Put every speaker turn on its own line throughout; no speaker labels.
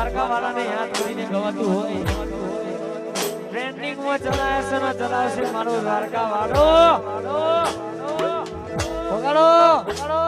દ્વારકા વાળાને યાદ કરીને ગવાતું હોય. ટ્રેન્ડિંગમાં ચલાવશે ને ચલાવશે મારો દ્વારકા વાળો ભગાડો ભગાડો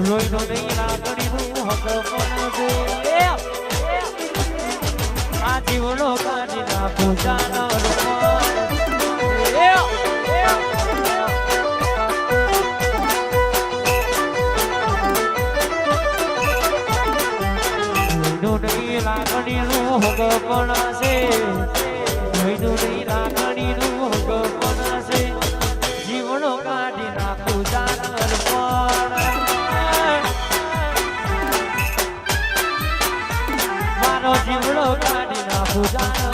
લોહીનો નહીં લાગણીનું હકો કોણ છે આ જીવનો કાઢી નાખો જાનરો નું હગપણ છે મહિનુની રાખણી નું હગપણ છે જીવન કાઢી નાખું જાનર પણ જીવડો કાઢી નાખું જાનર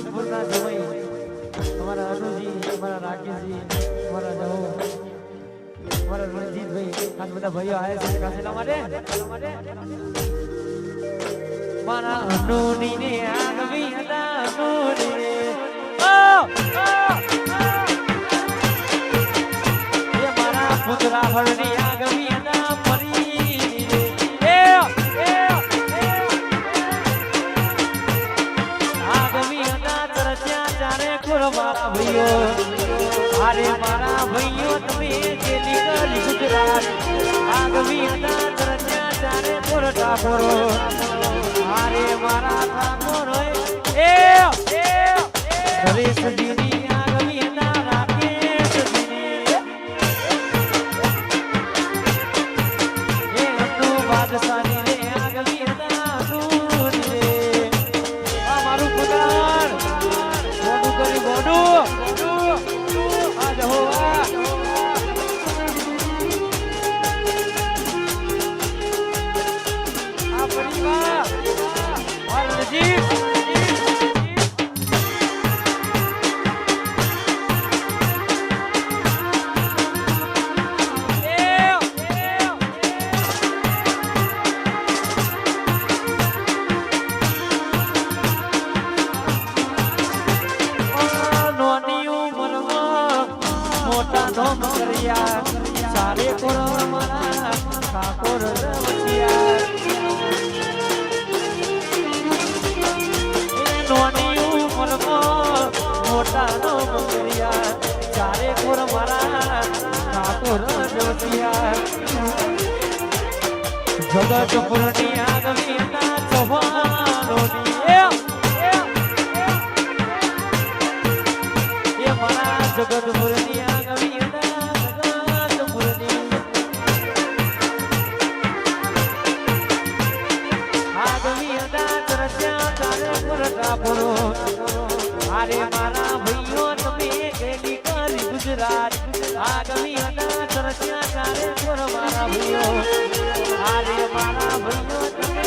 જગતપુરના સમય, અમારા અનુજી અમારા રાકેશજી, અમારા જવો, અમારા રણજીતભાઈ આ બધા ભાઈઓ આવ્યા છે કાશેલા માટે. મારા અનુની ને આગવી હતા અનુની ઓ મારા પુતરા હરની અરે મારા ભાઈઓ, તમે જે કરી ગુજરાત, આગવી હતા તરસ્યા ચારે પોરટા પોરો. અરે મારા ઠાકોર એ એ નરેશ ઠાકોર રમતિયા એ નોની ઉંમરમાં મોટા ધોમ કર્યા સારે કોર મારા ઠાકોર રમતિયા જગતપુરની આગવી હતા ચૌહાણોની એ એ પુરો અરે મારા ભાઈઓ, તમે ગેલી કરી ગુજરાત. આગમી હતા તરસ્યા પુર મારા ભાઈઓ. અરે મારા ભાઈઓ, તમે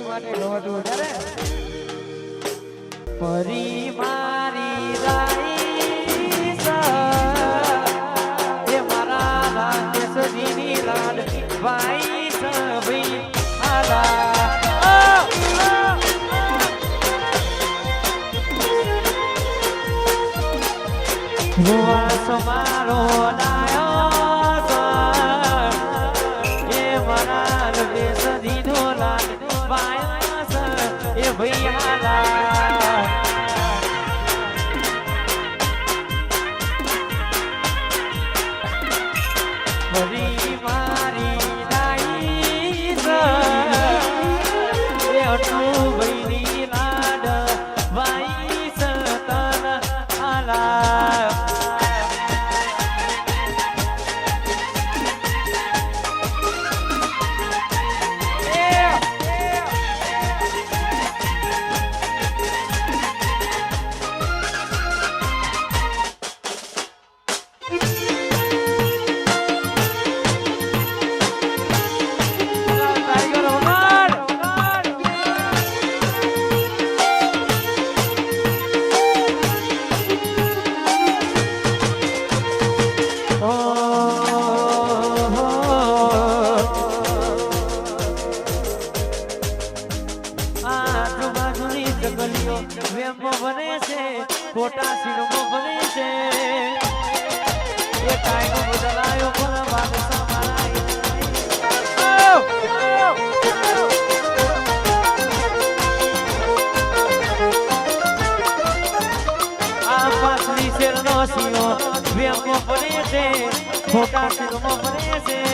પરી માટે ગવતું ત્યારે પરી મારી રાઈ ડાયો પડે છે. ખોટા શિરમાં પડે છે.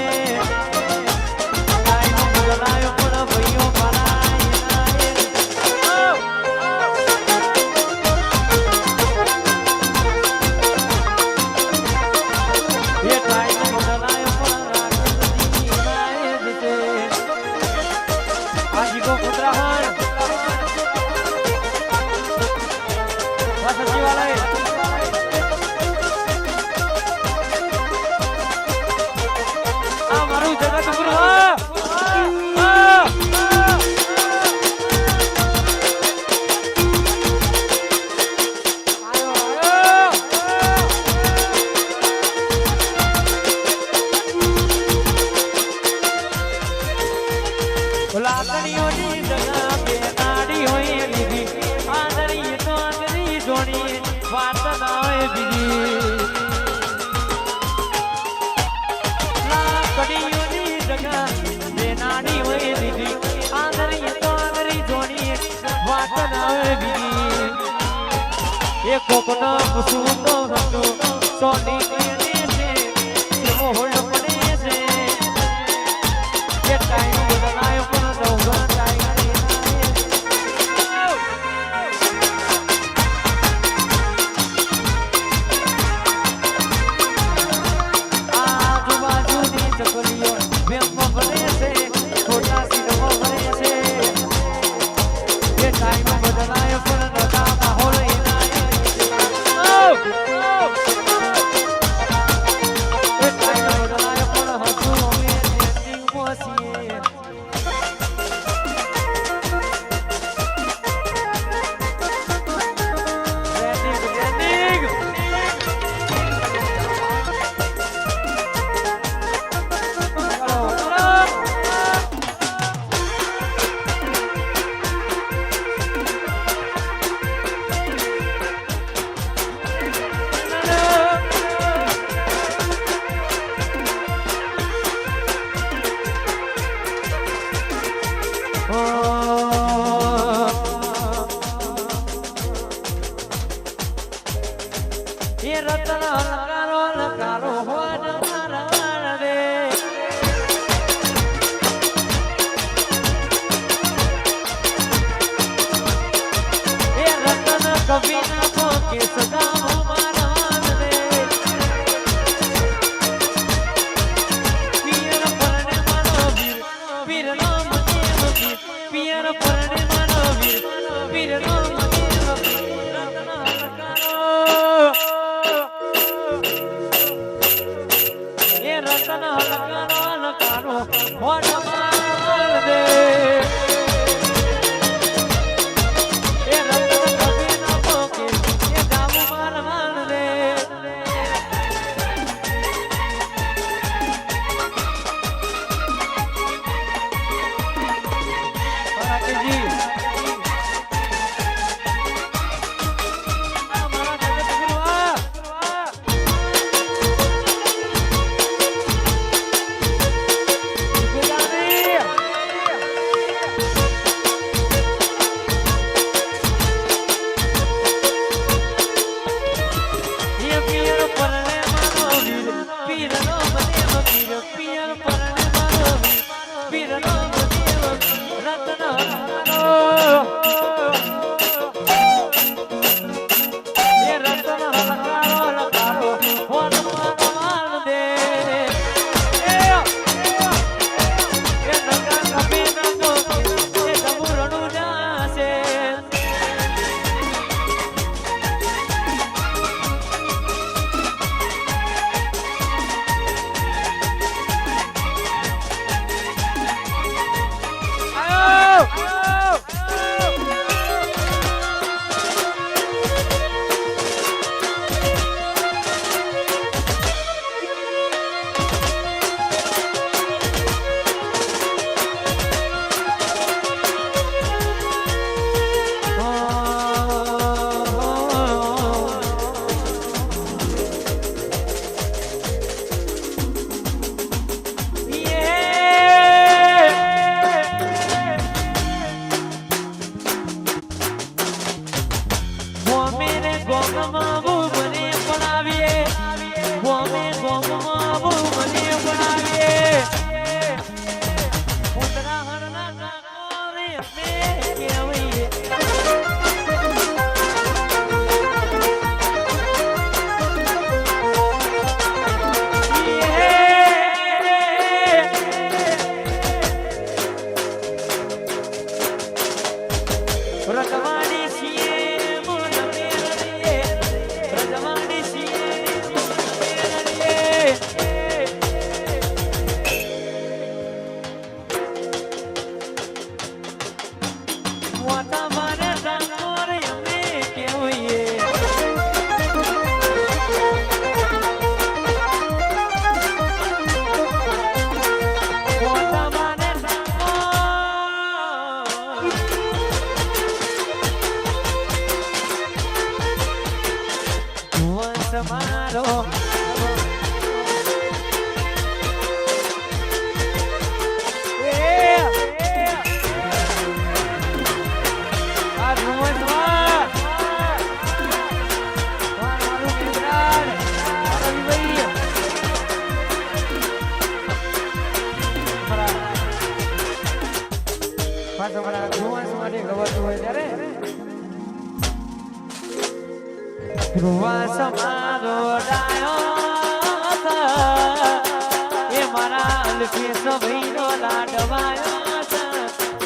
સભઈનો લાડવાયો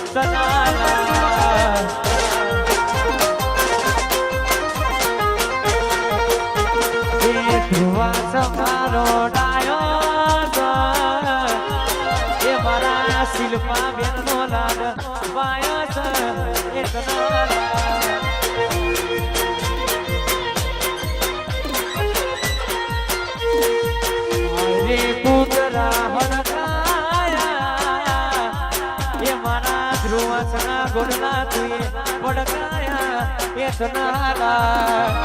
સદાના ધ્રુવા સમારો પડકાયા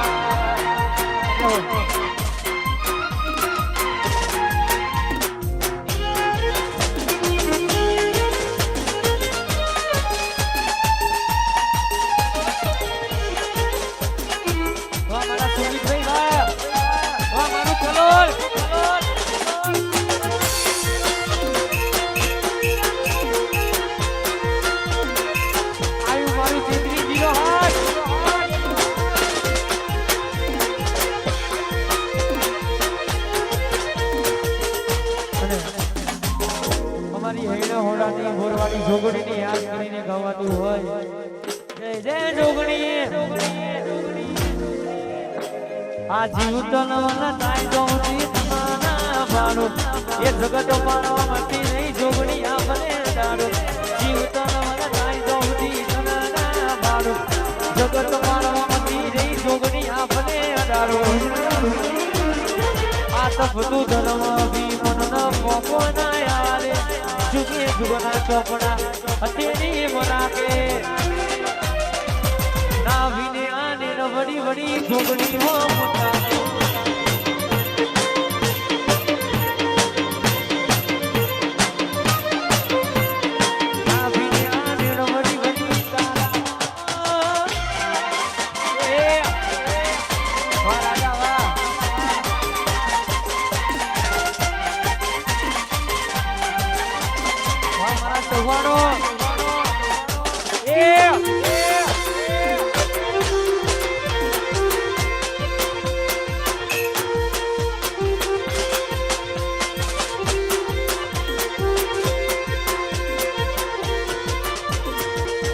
ન ના અત્યારી મનાકે નાવીને આને ન વડી વડી જોગણી હો મોટા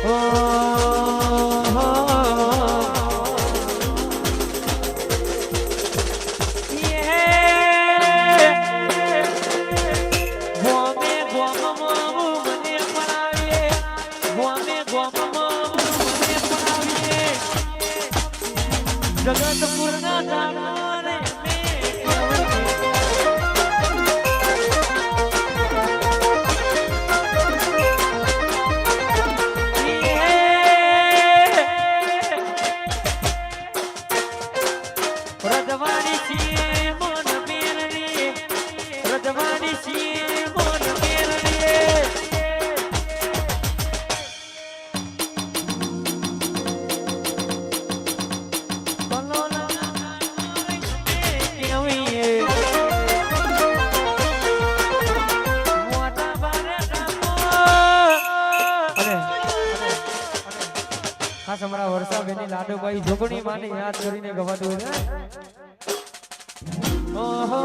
જગત વર્ષાબેનની લાડુભાઈ જોગણી માને યાદ કરીને ગવાતું છે. ઓહો.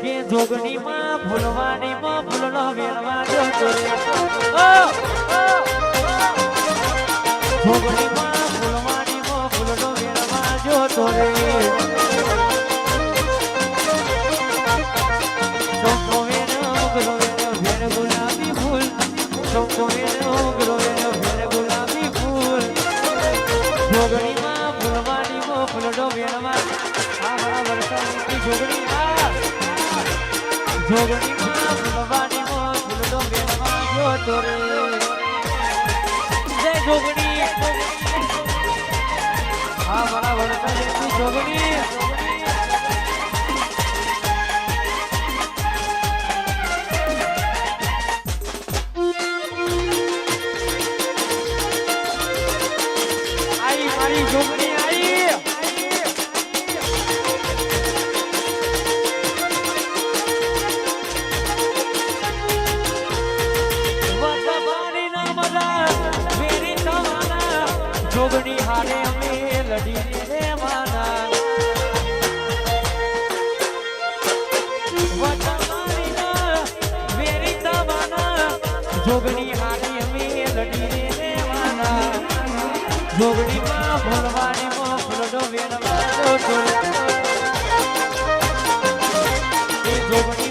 કે જોગણી માં ભૂલવાની માં ભૂલનો વેણવા જતો ઓ, જોગણી માં ભૂલવાની માં ભૂલનો વેણવા જતો રે સોમનો વેણ ઉગલો વેણ વેણ ગુલાબી ફૂલ. સોમનો વેણ ઉગલો વેણ વેણ જોગણી માં જોગણી માં ભગવાની માં ફૂલડો હા મારા જોગણી જોગણી હારી અમે લડી રેવાના જોગણીમાં ભોલવાની મોફલડો વેણવાનો જોગણી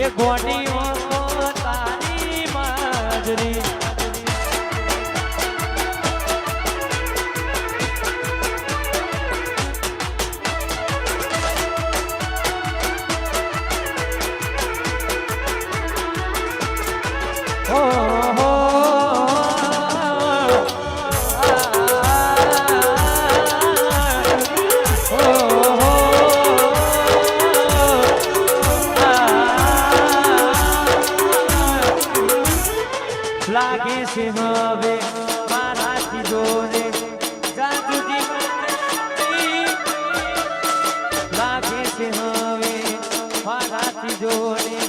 એ ગોડી জোরে